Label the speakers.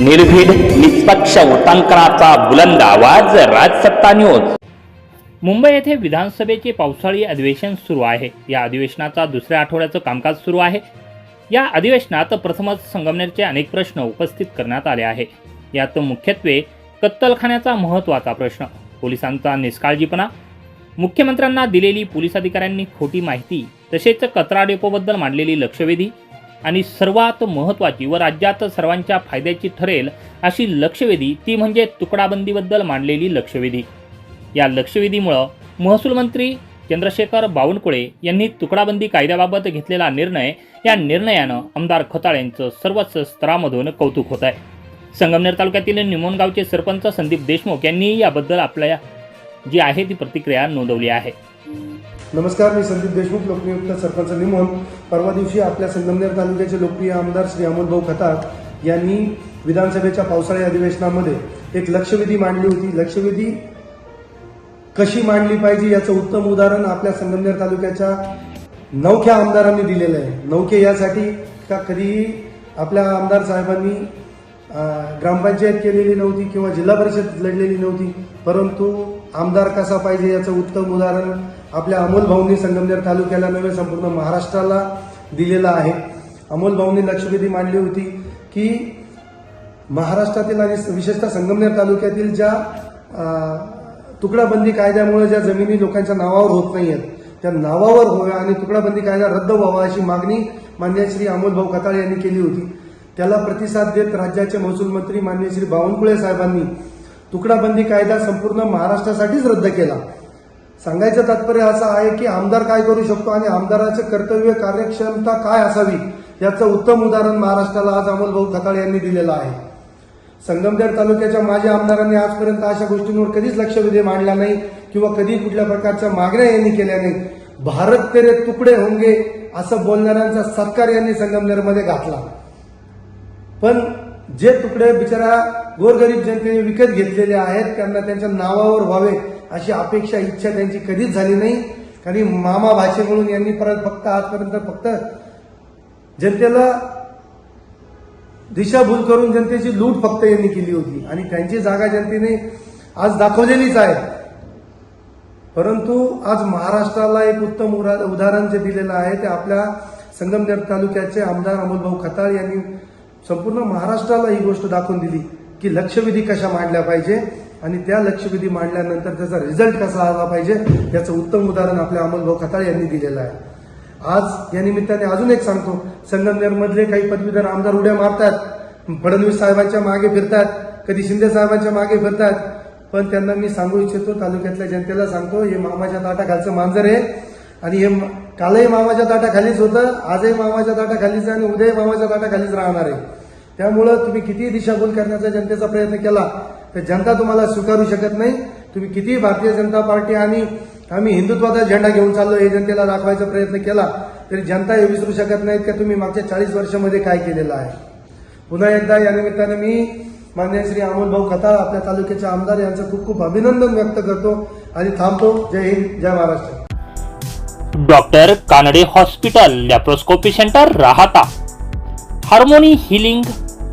Speaker 1: निर्भीड निष्पक्ष उटांकनाचा बुलंद आवाज राजसत्ता न्यूज.
Speaker 2: मुंबई येथे विधानसभेचे पावसाळी अधिवेशन सुरू आहे. या अधिवेशनाचा दुसऱ्या आठवड्याचं कामकाज सुरू आहे. या अधिवेशनात प्रथमच संगमनेरचे अनेक प्रश्न उपस्थित करण्यात आले आहे. यात मुख्यत्वे कत्तलखान्याचा महत्त्वाचा प्रश्न पोलिसांचा निष्काळजीपणा मुख्यमंत्र्यांना दिलेली पोलीस अधिकाऱ्यांनी खोटी माहिती तसेच कचरा डेपोबद्दल मांडलेली लक्षवेधी आणि सर्वात महत्त्वाची व राज्यात सर्वांच्या फायद्याची ठरेल अशी लक्षवेधी ती म्हणजे तुकडाबंदीबद्दल मांडलेली लक्षवेधी. या लक्षवेधीमुळं महसूल मंत्री चंद्रशेखर बावनकुळे यांनी तुकडाबंदी कायद्याबाबत घेतलेला निर्णय या निर्णयानं आमदार खताळ यांचं सर्वच स्तरामधून कौतुक होत आहे संगमनेर तालुक्यातील निमोणगावचे सरपंच संदीप देशमुख यांनी याबद्दल आपल्या जी आहे ती प्रतिक्रिया नोंदवली आहे.
Speaker 3: नमस्कार मी संदीप देशमुख लोकनियुक्त सरपंच निमोन. परवा दिवशी आपल्या संगमनेर तालुक्याचे लोकप्रिय आमदार श्री अमोलभाऊ खतार यांनी विधानसभेच्या पावसाळी अधिवेशनामध्ये एक लक्षवेधी मांडली होती. लक्षवेधी कशी मांडली पाहिजे याचं उत्तम उदाहरण आपल्या संगमनेर तालुक्याच्या नौख्या आमदारांनी दिलेलं आहे. नौखे यासाठी का कधीही आपल्या आमदार साहेबांनी ग्रामपंचायत केलेली नव्हती किंवा जिल्हा परिषद लढलेली नव्हती परंतु आमदार कसा पाहिजे याचं उत्तम उदाहरण आपल्या अमोल भाऊंनी संगमनेर तालुक्याला नव्हे संपूर्ण महाराष्ट्राला दिलेलं आहे. अमोल भाऊंनी लक्षवेधी मांडली होती की महाराष्ट्रातील आणि विशेषतः संगमनेर तालुक्यातील ज्या तुकडाबंदी कायद्यामुळे ज्या जमिनी लोकांच्या नावावर होत नाही आहेत त्या नावावर होव्या आणि तुकडाबंदी कायदा रद्द व्हावा अशी मागणी मान्य श्री अमोल भाऊ यांनी केली होती. त्याला प्रतिसाद देत राज्याचे महसूल मंत्री मान्य श्री बावनकुळे साहेबांनी तुकडाबंदी कायदा संपूर्ण महाराष्ट्रासाठीच रद्द केला. सांगायचं तात्पर्य असं आहे की आमदार काय करू शकतो आणि आमदाराचे कर्तव्य कार्यक्षमता काय असावी याचं उत्तम उदाहरण महाराष्ट्राला आज अमोल भाऊ खताळे यांनी दिलेलं आहे. संगमनेर तालुक्याच्या माजी आमदारांनी आजपर्यंत अशा गोष्टींवर कधीच लक्षवेधी मांडला नाही किंवा कधी कुठल्या प्रकारच्या मागण्या यांनी केल्या नाही भारत तेरे तुकडे होंगे असं बोलणाऱ्यांचा सत्कार यांनी संगमनेरमध्ये घातला. पण जे तुकडे बिचारा गोरगरीब जनतेने विकत घेतलेले आहेत. त्यांना त्यांच्या नावावर व्हावे अशी अपेक्षा इच्छा त्यांची कधीच झाली नाही. कारण मामा भाषे म्हणून यांनी परत फक्त आजपर्यंत फक्त जनतेला दिशाभूल करून जनतेची लूट फक्त यांनी केली होती. आणि त्यांची जागा जनतेने आज दाखवलेलीच आहे. परंतु आज महाराष्ट्राला एक उत्तम उदाहरण जे दिलेलं आहे ते आपल्या संगमनेर तालुक्याचे आमदार अमोलभाऊ खताळ यांनी संपूर्ण महाराष्ट्राला ही गोष्ट दाखवून दिली. की लक्षवेधी कशा मांडल्या पाहिजे आणि त्या लक्षवेधी मांडल्यानंतर त्याचा रिझल्ट कसा आला पाहिजे याचं उत्तम उदाहरण आपल्या अमोलभाऊ खताळ यांनी दिलेलं आहे. आज या निमित्ताने अजून एक सांगतो संगमनेरमधले काही पदवीधर आमदार उड्या मारतात फडणवीस साहेबांच्या मागे फिरतात कधी शिंदे साहेबांच्या मागे फिरतात. पण त्यांना मी सांगू इच्छितो तालुक्यातल्या जनतेला सांगतो हे मामाच्या ताटाखालचं मांजर आहे आणि हे कालही मामाच्या ताटाखालीच होतं आजही मामाच्या ताटाखालीच आहे आणि उद्याही मामाच्या ताटाखालीच राहणार आहे. त्यामुळं तुम्ही कितीही दिशाभूल करण्याचा जनतेचा प्रयत्न केला तर जनता तुम्हाला स्वीकारू शकत नाही. तुम्ही कितीही भारतीय जनता पार्टी आणि आम्ही हिंदुत्वाचा झेंडा घेऊन चाललो हे जनतेला दाखवायचा प्रयत्न केला तरी जनता हे विसरू शकत नाहीत का तुम्ही मागच्या चाळीस वर्षामध्ये काय केलेलं आहे? पुन्हा एकदा या निमित्ताने मी मान्य श्री अमोल भाऊ खताळ आपल्या तालुक्याचे आमदार यांचं खूप खूप अभिनंदन व्यक्त करतो आणि थांबतो. जय हिंद जय Maharashtra.
Speaker 2: Doctor Kanade hospital laparoscopy centre Rahata. Harmony healing